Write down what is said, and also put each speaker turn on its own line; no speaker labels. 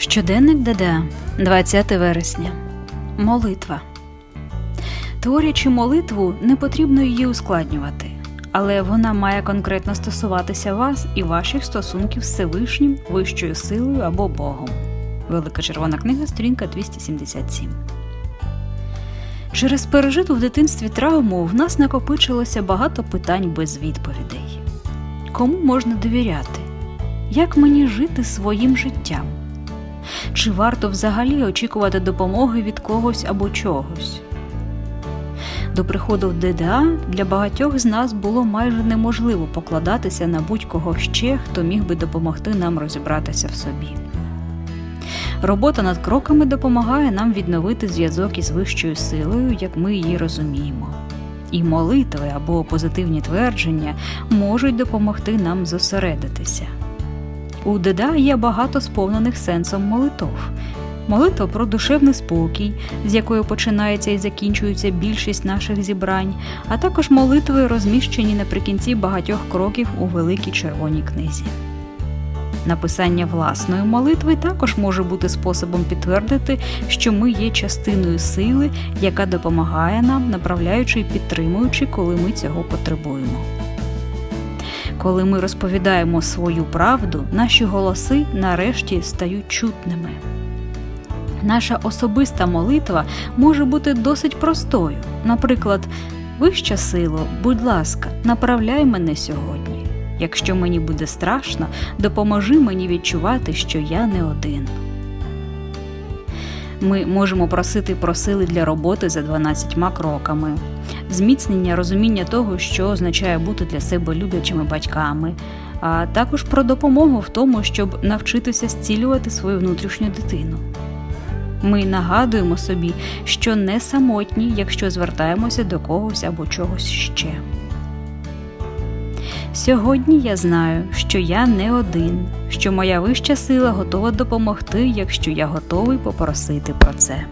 Щоденник ДДА, 20 вересня. Молитва. Творячи молитву, не потрібно її ускладнювати, але вона має конкретно стосуватися вас і ваших стосунків з Всевишнім, вищою силою або Богом. Велика червона книга, сторінка 277. Через пережиту в дитинстві травму в нас накопичилося багато питань без відповідей. Кому можна довіряти? Як мені жити своїм життям? Чи варто взагалі очікувати допомоги від когось або чогось? До приходу в ДДА для багатьох з нас було майже неможливо покладатися на будь-кого ще, хто міг би допомогти нам розібратися в собі. Робота над кроками допомагає нам відновити зв'язок із вищою силою, як ми її розуміємо. І молитви або позитивні твердження можуть допомогти нам зосередитися. У ДДА є багато сповнених сенсом молитов. Молитва про душевний спокій, з якою починається і закінчується більшість наших зібрань, а також молитви, розміщені наприкінці багатьох кроків у великій червоній книзі. Написання власної молитви також може бути способом підтвердити, що ми є частиною сили, яка допомагає нам, направляючи і підтримуючи, коли ми цього потребуємо. Коли ми розповідаємо свою правду, наші голоси нарешті стають чутними. Наша особиста молитва може бути досить простою. Наприклад, вища сило, будь ласка, направляй мене сьогодні. Якщо мені буде страшно, допоможи мені відчувати, що я не один. Ми можемо просити про сили для роботи за 12 кроками, зміцнення розуміння того, що означає бути для себе люблячими батьками, а також про допомогу в тому, щоб навчитися зцілювати свою внутрішню дитину. Ми нагадуємо собі, що не самотні, якщо звертаємося до когось або чогось ще. Сьогодні я знаю, що я не один, що моя вища сила готова допомогти, якщо я готовий попросити про це.